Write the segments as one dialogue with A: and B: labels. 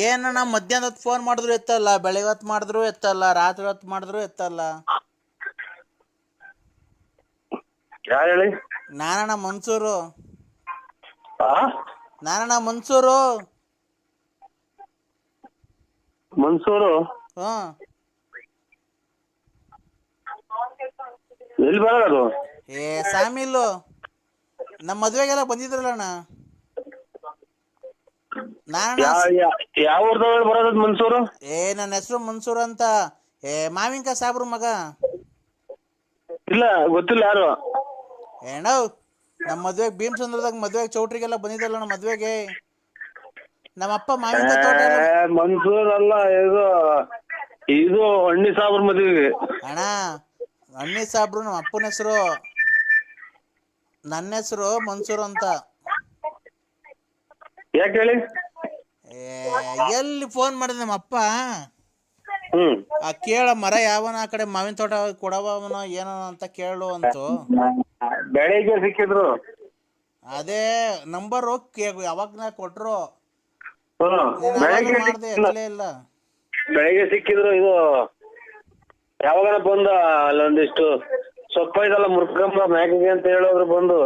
A: ಏನಣ್ಣ ಮಧ್ಯಾಹ್ನ ಹೊತ್ತು ಫೋನ್ ಮಾಡಿದ್ರು ಎತ್ತಲ್ಲ ಬೆಳಗ್ಗೆ ಹೊತ್ತು ಮಾಡಿದ್ರು ಎತ್ತಲ್ಲ ರಾತ್ರಿ ಹೊತ್ತು ಮಾಡಿದ್ರು ಎತ್ತಲ್ಲ?
B: ಯಾರು ಹೇಳಿ?
A: ನಾನಣ್ಣ ಮನ್ಸೂರು.
B: ಆ?
A: ನಾನಣ್ಣ ಮನ್ಸೂರು.
B: ಮನ್ಸೂರು?
A: ಹ್ಞೂ
B: ಎಲ್ಲಿ ಬರೋದು
A: ಏ ಸಾಮಿಲ್ ನಮ್ಮ ಮದ್ವೆಗೆಲ್ಲ ಬಂದಿದ್ರಲ್ಲಣ್ಣ ನಾನಣ್ಣ
B: ಯಾ- ಯಾವ ಊರ್ದವ್ರು ಬರೋದು ಮನ್ಸೂರು?
A: ಏ ನನ್ನ ಹೆಸರು ಮನ್ಸೂರ್ ಅಂತ. ಏ ಮಾವಿನಕಾಯಿ ಸಾಬ್ರು ಮಗ.
B: ಇಲ್ಲ ಗೊತ್ತಿಲ್ಲ ಯಾರು?
A: ಏನೋ ನಮ್ಮ ಮದ್ವೆಗ್ ಭೀಮಸಂದ್ರದಾಗ ಮದ್ವೆಗ್ ಚೌಟ್ರಿಗೆಲ್ಲ ಬಂದಿದ್ದಲ್ಲ ನಮ್ಮ ಮದ್ವೆಗೆ. ನಮ್ಮ ಅಪ್ಪ ಮಾವಿನಕಾಯಿ ತೋಟ ಎಲ್ಲ
B: ಮನ್ಸೂರ್ ಅಲ್ಲ ಇದು ಇದು ಹಣ್ಣಿ ಸಾಬ್ರ ಮದುವೆಗೆ.
A: ಅಣ್ಣ ಅಣ್ಣಿ ಸಾಬ್ರು ನಮ್ಮ ಅಪ್ಪನ ಹೆಸರು. ನನ್ನ ಹೆಸರು ಮನ್ಸೂರ್ ಅಂತ.
B: ಯಾಕೆ ಹೇಳಿ?
A: ಏ, ಎಲ್ಲಿ ಫೋನ್ ಮಾಡಿದ ನಮ್ಮ ಅಪ್ಪ?
B: ಹ್ಮ್.
A: ಆ ಕೇಳ ಮರ ಯಾವನ ಆ ಕಡೆ ಮಾವಿನ ತೋಟ ಕೊಡವನ ಏನೋ ಅಂತ ಕೇಳು ಅಂತು.
B: ಬೆಳಿಗ್ಗೆ ಸಿಕ್ಕಿದ್ರು.
A: ಅದೇ ನಂಬರ್ ಯಾವಾಗ ನಾ ಕೊಟ್ರು.
B: ಹ್ಮ್.
A: ನೀನ್
B: ಬೆಳಿಗ್ಗೆ
A: ಮಾಡ್ದೆ
B: ಸಿಕ್ಕಿದ್ರು.
A: ಎತ್ತಲೇ ಇಲ್ಲ.
B: ಬೆಳಿಗ್ಗೆ ಸಿಕ್ಕಿದ್ರು ಇದು ಯಾವಾಗ ಬಂದ ಅಲ್ಲೊಂದಿಷ್ಟು. ಸೊಪ್ಪ ಇದಲ್ಲ ಮುರ್ಕಂಬ ಮ್ಯಾಗಿಗೆ ಅಂತ ಹೇಳೋದ್ರು ಬಂದು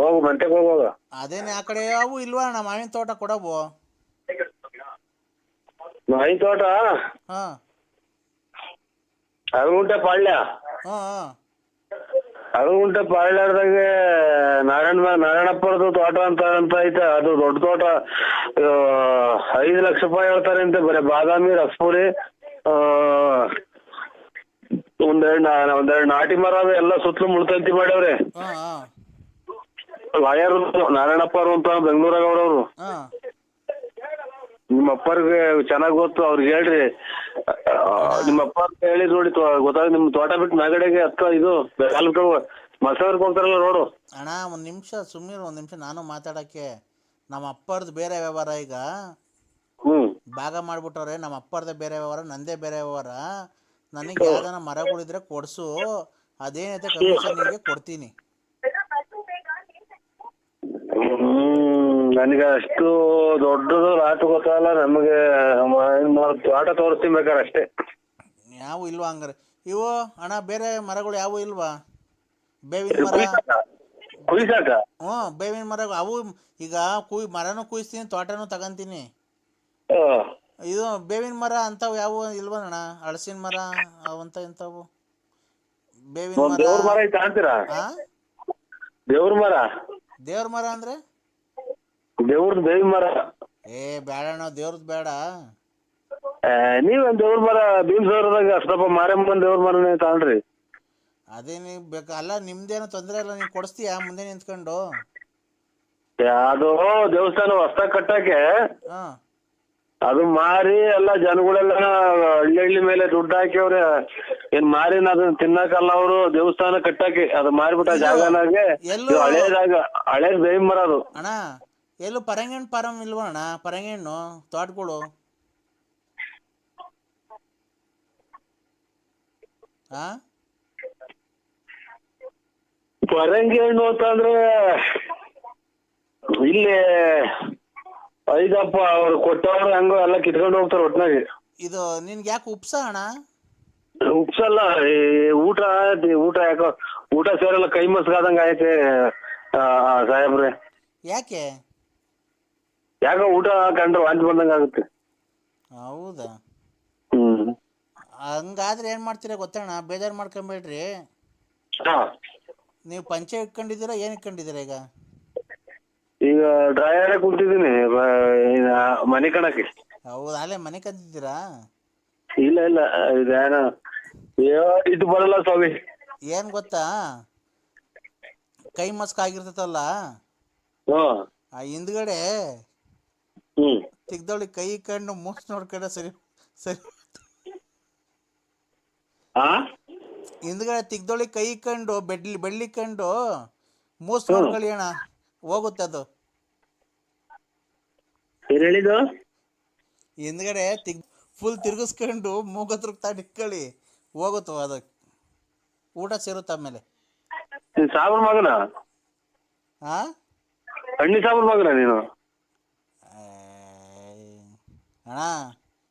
B: ಹೋಗು ಮಂಟೆಗೆ ಹೋಗುವಾಗ.
A: ಅದೇನೆ ಆ ಕಡೆ ಅವು ಇಲ್ವಾ? ಅಣ್ಣ ಮಾವಿನ ತೋಟ ಕೊಡಬು
B: ಮಾವಿನ ತೋಟ?
A: ಹಾ.
B: ಅರಗುಂಟೆ ಪಾಳ್ಯ.
A: ಹಾ ಹಾ.
B: ಅರಗುಂಟೆ ಪಾಳ್ಯದಾಗ ನಾರಾಯಣ ನಾರಾಯಣಪ್ಪರದು ತೋಟ ಅಂತ ಅಂತ ಐತೆ. ಅದು ದೊಡ್ಡ ತೋಟ. ಐದು ಲಕ್ಷ ರೂಪಾಯಿ ಹೇಳ್ತಾರೆ ಅಂತ ಬರೀ ಬಾದಾಮಿ ರಸ್ಪೂರಿ ಆ, ಒಂದೆರಡು ಒಂದೆರಡ್ ನಾಟಿ ಮರ ಎಲ್ಲಾ ಎಲ್ಲ ಸುತ್ತಲೂ ಮುಳ್ತಂತಿ ಮಾಡ್ಯವ್ರೆ.
A: ಹಾ
B: ಲಾಯರ್ ನಾರಾಯಣಪ್ಪ ಅವ್ರು ಅಂತ ಬೆಂಗಳೂರಾಗ ಅವ್ರವ್ರು
A: ಹಾ.
B: ನಿಮ್ಮ ಅಪ್ಪರ್ಗೆ ಚೆನ್ನಾಗ್ ಗೊತ್ತು ಅವ್ರಿಗೆ ಹೇಳ್ರಿ. ನಿಮ್ಮ ಅಪ್ಪ ಹೇಳಿ ನೋಡಿ ಗೊತ್ತಾಗ ನಿಮ್ ತೋಟ ಬಿಟ್ಟು ಮೇಗಡೆಗೆ ಹತ್ತ ಇದು ಮಸಾರ್ಗೆ ಹೋಗ್ತಾರಲ್ಲ ನೋಡು
A: ಅಣ್ಣ ಒಂದ್ ನಿಮಿಷ ಸುಮ್ಮನೆ ಒಂದ್ ನಿಮಿಷ ನಾನು ಮಾತಾಡಕ್ಕೆ. ನಮ್ಮ ಅಪ್ಪರ್ದು ಬೇರೆ ವ್ಯವಹಾರ ಈಗ.
B: ಹ್ಮ್.
A: ಭಾಗ ಮಾಡ್ಬಿಟ್ಟವ್ರೆ ನಮ್ಮ ಅಪ್ಪರ್ದೇ ಬೇರೆ ವ್ಯವಹಾರ ನಂದೇ ಬೇರೆ ವ್ಯವಹಾರ. ನನಗೆ ಯಾವ್ದಾನ ಮರಗಳಿದ್ರೆ ಕೊಡ್ಸು ಅದೇನೈತೆ ನಿಮಗೆ ಕೊಡ್ತೀನಿ.
B: ನನಗೆ ಅಷ್ಟು ದೊಡ್ಡದು ರಾಟ್ ಗೊತ್ತಲ್ಲ ನಮಗೆ ಆಟ ತೋರಿಸ್ತೀನಿ ಬೇಕಾದ್ರೆ ಅಷ್ಟೇ.
A: ಯಾವ ಇಲ್ವಾ ಹಂಗಾರೆ? ಇವು ಅಣ್ಣ ಬೇರೆ ಮರಗಳು ಯಾವ ಇಲ್ವಾ? ಬೇವಿನ ಮರ? ಹ್ಞೂ ಬೇವಿನ ಮರ ಅವು ಈಗ ಕುಯ್ ಮರನೂ ಕುಯ್ಸ್ತೀನಿ ತೋಟನೂ ತಗಂತೀನಿ. ಇದು ಬೇವಿನ ಮರ ಅಂಥವು ಯಾವ ಅಣ್ಣ? ಹಳಸಿನ ಮರ ಅವಂತ ಇಂಥವು? ಬೇವಿನ ಮರ?
B: ದೇವ್ರ ಮರ ಐತೆ ಅಂತೀರಾ
A: ಆ?
B: ದೇವ್ರ ಮರ?
A: ದೇವ್ರ ಮರ ಅಂದ್ರೆ?
B: ದೇವ್ರದ್ ಬೇವಿನ ಮರ.
A: ಏ ಬೇಡಣ್ಣ ದೇವ್ರದ್ ಬೇಡ
B: ಆ, ನೀವೇನ್ ದೇವ್ರ ಮರ ಭೀಮಸೌರದಾಗ ಅಷ್ಟಪ್ಪ ಮಾರಮ್ಮನ ದೇವ್ರ ಮರನೇ ತಾಳ್ರಿ
A: ಅದೇ ನೀವು ಬೇಕು ಅಲ್ಲ ನಿಮ್ದೇನೋ ತೊಂದ್ರೆ ಇಲ್ಲ ನೀವು ಕೊಡಿಸ್ತೀಯಾ? ಮುಂದೆ ನಿಂತ್ಕೊಂಡು.
B: ಅದು ದೇವಸ್ಥಾನ ಹೊಸ್ದಾಗ್ ಕಟ್ಟಕ್ಕೆ
A: ಹಾಂ.
B: ಅದು ಮಾರಿ ಎಲ್ಲ ಜನಗಳೆಲ್ಲ ಹಳ್ಳಿ ಹಳ್ಳಿ ಮೇಲೆ ದುಡ್ಡು ಹಾಕಿವ್ರೆ ಏನ್ ಮಾರಿನ ಅದನ್ನ ತಿನ್ನಕಲ್ಲ ಅವರು ದೇವಸ್ಥಾನ ಕಟ್ಟಕ್ಕೆ. ಅದು ಮಾರಿಬಿಟ್ಟ ಜಾಗನಾಗೆ.
A: ಎಲ್ಲೋ-
B: ಇದು ಹಳೇ ಜಾಗ ಹಳೆ ಬೇವಿನ ಮರ ಅದು.
A: ಅಣ್ಣ ಎಲ್ಲೂ ಪರಂಗಣ್ಣ ಪರಂ ಇಲ್ವಾ ಅಣ್ಣ? ತೋಟಗಳು. ಹಾ
B: ಪರಂಗಿ ಹಣ್ಣು ಅಂತಂದ್ರೆ ಇಲ್ಲಿ ಐದಪ್ಪ ಅವ್ರು ಕೊಟ್ಟವ್ರು ಹಂಗ ಎಲ್ಲ ಕಿತ್ಕೊಂಡು ಹೋಗ್ತಾರೆ ಒಟ್ನಾಗಿ.
A: ಇದು ನಿನ್ಗೆ ಯಾಕೆ ಉಪ್ಸ ಅಣ್ಣ?
B: ಉಪ್ಸಲ್ಲ ಈ ಊಟ ದಿ- ಊಟ ಯಾಕೋ ಊಟ ಸೇರಲ್ಲ ಕೈ ಮಸ್ಗಾದಂಗ ಐತೆ ಆ, ಆ, ಸಾಹೇಬ್ರೆ.
A: ಯಾಕೆ?
B: ಯಾಕೋ ಊಟ ಕಂಡ್ರೆ ವಾಂತಿ ಬಂದಂಗ ಆಗುತ್ತೆ.
A: ಹೌದಾ?
B: ಹ್ಮ್.
A: ಹಂಗಾದ್ರೆ ಏನು ಮಾಡ್ತೀರಾ ಗೊತ್ತಣ್ಣ? ಬೇಜಾರು ಮಾಡ್ಕೊಂಬೇಡ್ರಿ.
B: ಹಾ.
A: ನೀವು ಪಂಚೆ ಇಟ್ಕೊಂಡಿದ್ದೀರಾ ಏನು ಇಟ್ಕೊಂಡಿದ್ದೀರಾ ಈಗ?
B: ಈಗ ಡ್ರೈಯರ್ ಕುಂತಿದ್ದೀನಿ ಮನೆ ಕಣಕ್ಕೆ.
A: ಹೌದು? ಅಲ್ಲೇ ಮನೆ ಕಂತಿದ್ದೀರಾ
B: ಇಲ್ಲ ಇಲ್ಲ ಇದೇನ ಇದು ಬರಲ್ಲ ಸ್ವಾಮಿ.
A: ಏನ್ ಗೊತ್ತಾ? ಕೈ ಮಸ್ಕ್ ಆಗಿರ್ತೈತಲ್ಲ?
B: ಹ್ಮ್
A: ಆ ಹಿಂದ್ಗಡೆ
B: ಹ್ಮ್.
A: ತಿಗ್ದೊಳಿ ಕೈ ಕಂಡು ಮೂಸ್ ನೋಡ್ಕೊಂಡ್ರೆ ಸರಿ ಸರಿ
B: ಆ?
A: ಹಿಂದ್ಗಡೆ ತಿಗ್ದೊಳಿ ಕೈ ಕಂಡು ಬೆಡ್ಲಿ ಬೆಳ್ಳಿ ಕಂಡು ಮೂಸ್ ನೋಡ್ಕೊಳ್ಳಿ ಅಣ್ಣ ಹೋಗುತ್ತೆ ಅದು.
B: ಏನ್ ಹೇಳಿದ್ದು?
A: ಹಿಂದ್ಗಡೆ ತಿಗ್ ಫುಲ್ ತಿರ್ಗಿಸ್ಕೊಂಡು ಮೂಗತ್ರ ಇಟ್ಕೊಳ್ಳಿ ಹೋಗುತ್ತೋ ಅದಕ್ಕೆ ಊಟ ಸೇರುತ್ತ ಆಮೇಲೆ.
B: ನೀನ್ ಸಾಬ್ರ ಮಗನ?
A: ಹಾ
B: ಹಣ್ಣಿ ಸಾಬ್ರ ಮಗನ ನೀನು?
A: ಅಣ್ಣ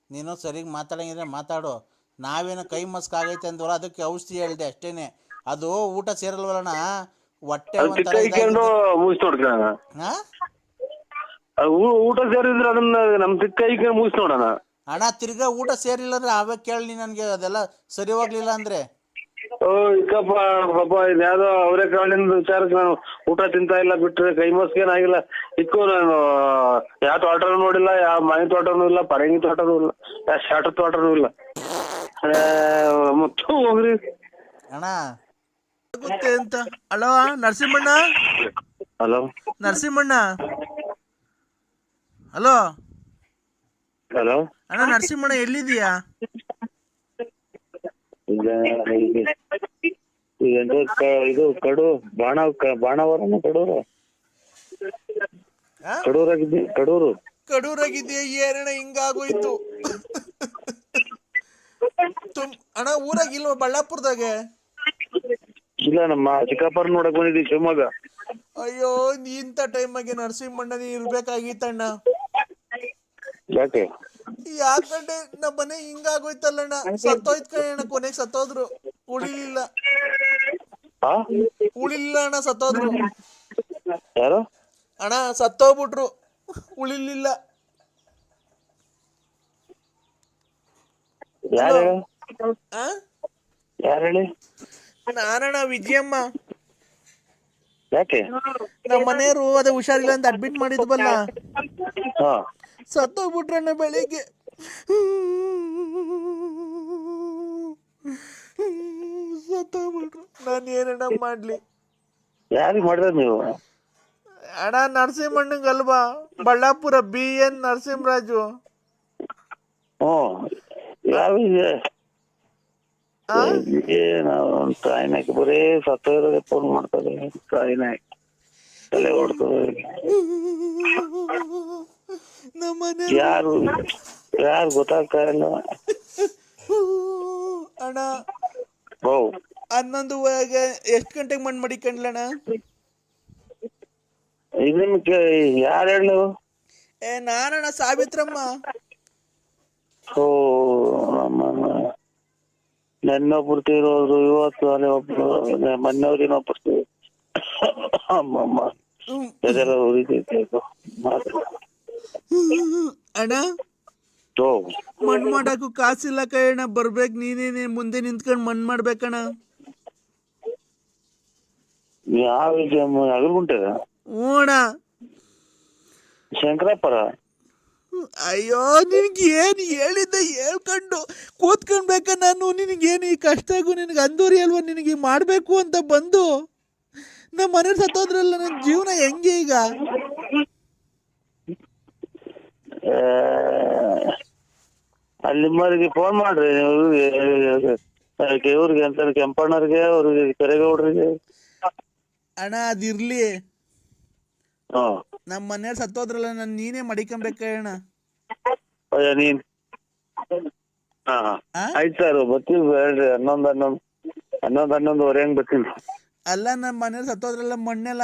A: ನೀನು ಸರಿಗೆ ಮಾತಾಡಂಗಿದ್ರೆ ಮಾತಾಡು. ನಾವೇನು ಕೈ ಮಸ್ಕ್ ಆಗೈತೆ ಅಂದ್ವಲ್ಲ ಅದಕ್ಕೆ ಔಷಧಿ ಹೇಳಿದೆ ಅಷ್ಟೇನೆ. ಅದು ಊಟ ಸೇರಲ್ವಲ್ಲಣ್ಣ? ಹೊಟ್ಟೆ ಒಂಥರ
C: ಮುಗಿಸ್ ನೋಡ್ಕೊಳ್ಳೋಣ
A: ಹಾ
C: ಅದು ಊ- ಊಟ ಸೇರಿದ್ರೆ ಅದನ್ನ ನಮ್ ತಿಕ್ಕ ಕೈಕ ಮುಗಿಸ್ ನೋಡೋಣ.
A: ಅಣ್ಣ ತಿರ್ಗಾ ಊಟ ಸೇರಿಲ್ಲ ಅಂದ್ರೆ ಆವಾಗ ಕೇಳಿ ನನಗೆ ಅದೆಲ್ಲ ಸರಿ ಹೋಗ್ಲಿಲ್ಲ ಅಂದ್ರೆ?
C: ಓ ಇಕ್ಕಪ್ಪ ಪಾಪ ಇದ್ಯಾವ್ದೋ ಅವರೇ ಕಾಳಿನ ವಿಚಾರಕ್ಕೆ ನಾನು ಊಟ ತಿಂತಾ ಇಲ್ಲ ಬಿಟ್ರೆ ಕೈ ಮಸ್ಕೇನಾಗಿಲ್ಲ ಇಕ್ಕು ನಾನು ಯಾವ ತೋಟನೂ ನೋಡಿಲ್ಲ ಯಾವ ಮನೆ ತೋಟನೂ ಇಲ್ಲ ಪರಂಗಿ ತೋಟನೂ ಇಲ್ಲ ಯಾವ ಶಾಟ ತೋಟನೂ ಇಲ್ಲ. ಆ, ಮತ್ತು ಹೋಗ್ರಿ.
A: ಅಣ್ಣ. ಗೊತ್ತೇ ಅಂತ. ಅಲೋ ನರಸಿಂಹಣ್ಣ?
C: ಹಲೋ.
A: ನರಸಿಂಹಣ್ಣ? ಹಲೋ?
C: ಹಲೋ?
A: ಅಣ್ಣ ನರಸಿಂಹಣ್ಣ
C: ಎಲ್ಲಿದ್ದೀಯಾ? ಇದು ಕಡು ಬಾಣ ಬಾಣವರನ ಕಡೂರು? ಕಡೂರಾಗಿದ್ದಿ ಕಡೂರು?
A: ಕಡೂರಾಗಿದೆಯಾ ಏನಣ್ಣ ಹಿಂಗಾಗೋಯ್ತು. ತುಮ್ ಅಣ್ಣ ಊರಾಗ ಇಲ್ವ ಬಳ್ಳಾಪುರದಾಗೆ?
C: ಇಲ್ಲ ನಮ್ಮ ಚಿಕ್ಕಪ್ಪರ್ ನೋಡಕ್ ಬಂದಿದ್ದೀವಿ ಶಿವಮೊಗ್ಗ.
A: ಅಯ್ಯೋ ಇಂಥ ಟೈಮಾಗೆ ನರಸಿಂಹಣ್ಣ ನೀ ಇರ್ಬೇಕಾಗಿತ್ತಣ್ಣ.
C: ಯಾಕೆ?
A: ಯಾಕಂದ್ರೆ ನಮ್ಮ ಮನೆ ಹಿಂಗಾಗೋಯ್ತಲ್ಲಣ್ಣ ಸತ್ತೋಯ್ತು ಕಣ ಕೊನೆಗೆ ಸತ್ತೋದ್ರು. ಉಳಿಲಿಲ್ಲ. ಉಳಿಲಿಲ್ಲ ಅಣ್ಣ ಸತ್ತೋದ್ರು.
C: ಯಾರು?
A: ಅಣ್ಣ ಸತ್ತೋಗ್ಬಿಟ್ರು. ಉಳಿಲಿಲ್ಲ.
C: ಯಾರು
A: ಆ?
C: ಯಾರು ಹೇಳಿ?
A: ನಾನಣ್ಣ ವಿಜಯಮ್ಮ.
C: ಯಾಕೆ?
A: ನಮ್ಮ ಮನೆಯವರು ಅದೇ ಹುಷಾರಿಲ್ಲ ಅಂತ ಅಡ್ಮಿಟ್ ಮಾಡಿದ್ವಲ್ಲ
C: ಹಾ.
A: ಸತ್ತೋಗ್ಬಿಟ್ರಣ್ಣ ಬೆಳಿಗ್ಗೆ. ಸತ್ತೋಗ್ಬಿಟ್ರು. ನಾನು ಏನಣ್ಣ ಮಾಡ್ಲಿ.
C: ಯಾರಿಗೆ ಮಾಡಿದ್ರೆ ನೀವು?
A: ಅಣ್ಣ ನರಸಿಂಹಣ್ಣಂಗೆ ಅಲ್ವಾ? Ballapura B N Narasimharaju.
C: ಯಾವ ನಾವು ತಾಯಿನಾಕಿ ಬರೀ ಸತ್ತೋದ್ರೆ ಫೋನ್ ಮಾಡ್ತಾರೆ ತಾಯಿನಾಕಿ ತಲೆ
A: ಮನೆ
C: ಯಾರು ಯಾರು ಗೊತ್ತಾಗ್ತಾ ಇಲ್ಲ.
A: ಅಣ್ಣ
C: ಓ
A: ಹನ್ನೊಂದುವರೆಗೆ ಎಷ್ಟು ಗಂಟೆಗೆ ಮಣ್ಣು ಮಡಿಕೊಂಡ್ಲಣ್ಣ
C: ಇದು ನಿಮ್ಗೆ ಯಾರು ಹೇಳು
A: ಏ ನಾನಣ್ಣ ಸಾವಿತ್ರಮ್ಮ.
C: ಓ ನೆನ್ನೊಬ್ರು ತೀರೋದ್ರು ಇವತ್ತು ಅಲ್ಲೇ ಒಬ್ರು ಮೊನ್ನೆವ್ರು ಇನ್ನೊಬ್ರು. ಅದೆಲ್ಲ ಉರಿತೈತೆ.
A: ಅಣ್ಣ?
C: ಓ
A: ಮಣ್ಣು ಮಾಡಕ್ಕೂ ಕಾಸಿಲ್ಲ ಕಣ ಬರ್ಬೇಕು ನೀನೇನೆ ಮುಂದೆ ನಿಂತ್ಕೊಂಡು ಮಣ್ಣು ಮಾಡ್ಬೇಕಣ್ಣ.
C: ಯಾವ ಅಗಲ್ಗುಂಟೆ
A: ಹ್ಞೂ ಅಣ್ಣ.
C: ಶಂಕರಪ್ಪರ?
A: ಅಯ್ಯೋ ನಿನಗೆ ಏನು ಹೇಳಿದ್ದೆ ಹೇಳ್ಕೊಂಡು ಕೂತ್ಕೊಳ್ಬೇಕ ನಾನು? ನಿನಗೇನು ಈ ಕಷ್ಟಗೂ ನಿನಗೆ ಅಂದೂರಿ ಅಲ್ವ ನಿನಗೆ ಮಾಡಬೇಕು ಅಂತ ಬಂದು? ನಮ್ಮ ಮನೆ ಸತ್ತೋದ್ರಲ್ಲ ನನ್ನ ಜೀವನ ಹೆಂಗೆ ಈಗ?
C: ಅಲ್ಲಿ ನಿಮ್ಮವ್ರಿಗೆ ಫೋನ್ ಮಾಡ್ರಿ ಇವ್ರಿಗೆ ಅಂತ ಕೆಂಪಣ್ಣವ್ರಿಗೆ ಅವ್ರಿಗೆ ಕೆರೆಗೌಡ್ರಿಗೆ.
A: ಅಣ್ಣ ಅದಿರ್ಲಿ.
C: ಹ್ಮ್
A: ನಮ್ಮ ಮನೆಯವ್ರು ಸತ್ತೋದ್ರಲ್ಲ ನಾನು ನೀನೇ ಮಡಿಕೊಂಬೇಕ ಅಣ್ಣ
C: ಅಯ್ಯ ನೀನ್. ಹಾ
A: ಆ?
C: ಆಯ್ತು ಸರ್ ಬರ್ತೀವಿ ಹೇಳ್ರಿ. ಹನ್ನೊಂದು ಹನ್ನೊಂದು ಹನ್ನೊಂದು ಹನ್ನೊಂದುವರೆ ಹಂಗ್ ಬರ್ತೀನಿ
A: ಅಲ್ಲ ನಮ್ಮ ಮನೆಯವ್ರು ಸತ್ತೋದ್ರಲ್ಲ ಮಣ್ಣೆಲ್ಲ